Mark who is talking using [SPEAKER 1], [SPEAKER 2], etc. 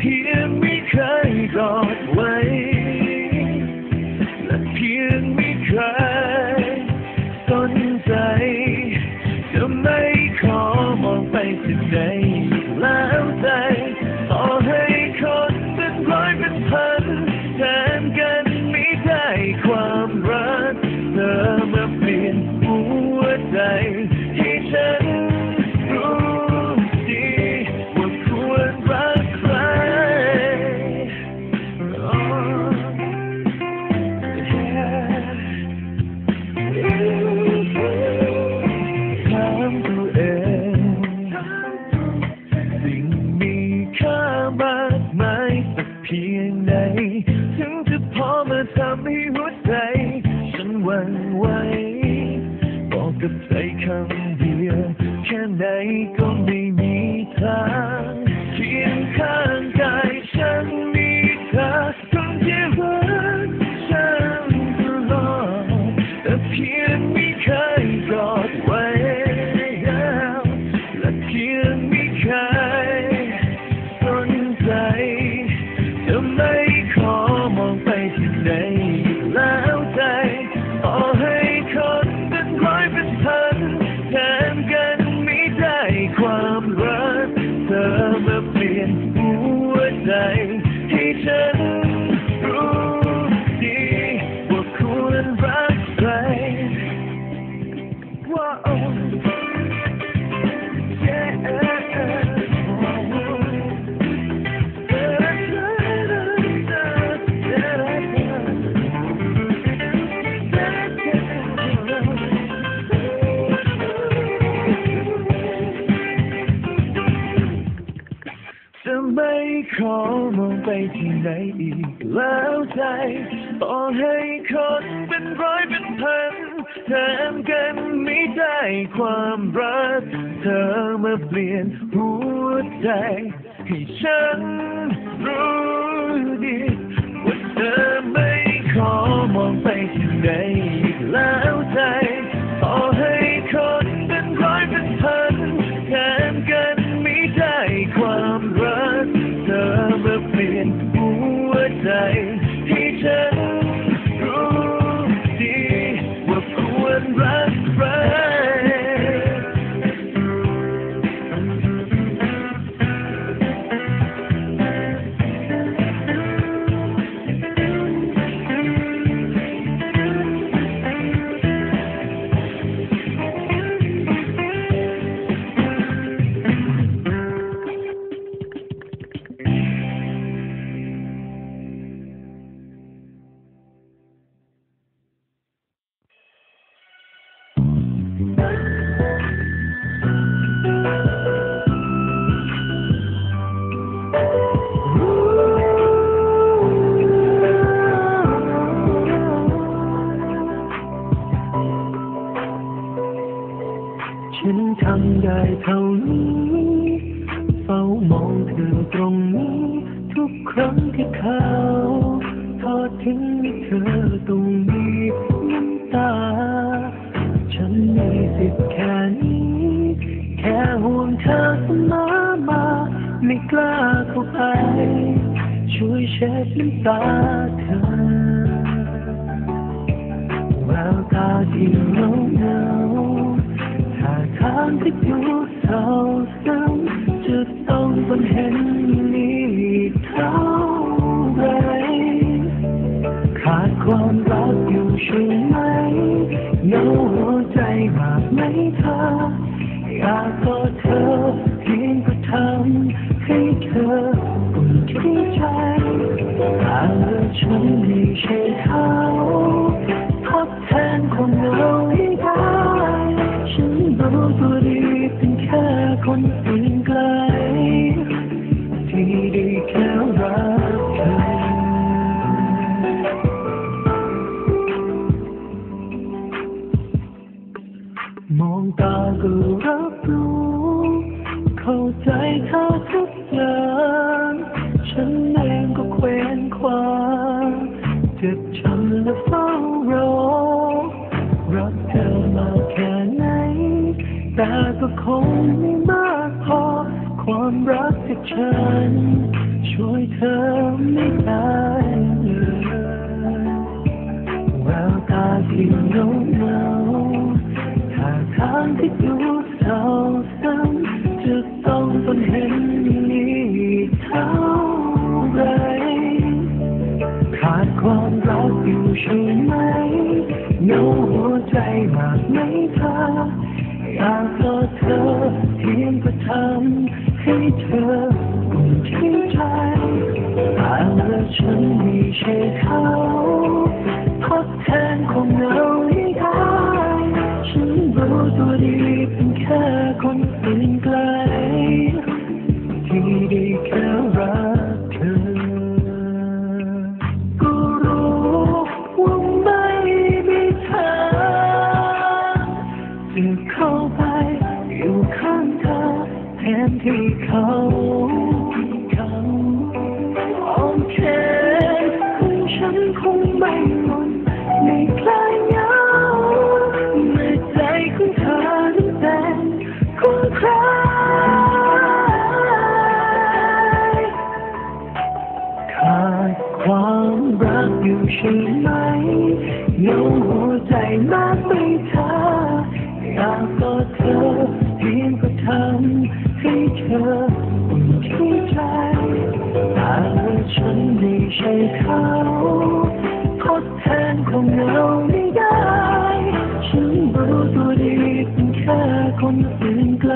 [SPEAKER 1] here. ไหน ถึงจะพอมาทำให้หัวใจ ฉันหวั่นไหวบอกกับใจคำเดียว แค่ไหนก็ไม่มีทางเคียงข้างกายฉันมีเธอคนเดียว ขอมองไปที่ไหนอีกแล้วใจต่อให้คนเป็นร้อยเป็นพันแทนกันไม่ได้ความรัก เธอมาเปลี่ยนหัวใจให้ฉันรู้ดีว่าเธอไม่ขอมองไปที่ไหนอีกแล้วใจ เท่านี้เฝ้ามองเธอตรงนี้ ทุกครั้งที่เขาทอดทิ้งให้เธอต้องมีน้ำตา ฉันมีสิทธิ์แค่นี้ แค่ห่วงเธอเสมอมา ไม่กล้าเข้าไป ช่วยเช็ดน้ำตาเธอแววตาที่เงาเงา ทางที่ดูเศร้าซึมจะต้องทนเห็นนี่เท่าไรขาดความรักอยู่ใช่ไหมเหงาหัวใจมากไหมเธออยากกอดเธอเพียงก็ทำให้เธออุ่นที่ใจแต่เมื่อฉันไม่ใช่เขา ตัวดีเป็นแค่คนอื่นไกล ที่ได้แค่รักเธอมองตาก็รับรู้เข้าใจเธอทุกอย่างฉันเองก็เคว้งคว้างเจ็บช้ำและเฝ้า อก็คงไม่มากพอ ความรักจากฉัน ช่วยเธอไม่ได้เลยแววตาที่เงาเงาท่าทางที่ดูเศร้าซ้ำจะต้
[SPEAKER 2] องทนเห็นนี้เท่าไรขาดความรักอยู่ใช่ไหมเงาหัวใจมากไหมเธอ อยากกอเธอเพียงก็ทำให้เธออุ่นที่ใจหากว่าฉันมีใช่เขา ในคลายเหงาเมื่อใจของเธอนั้นเป็นของใครขาดความรักอยู่ใช่ไหมเหงาหัวใจมากไม่เธออยากกอดเธอเพียงก็ทำให้เธออุ่นที่ใจแต่ว่าฉันไม่ใช่เขา คงเราไม่ได้ ฉันรู้ตัวดีเป็นแค่คนอื่นไกล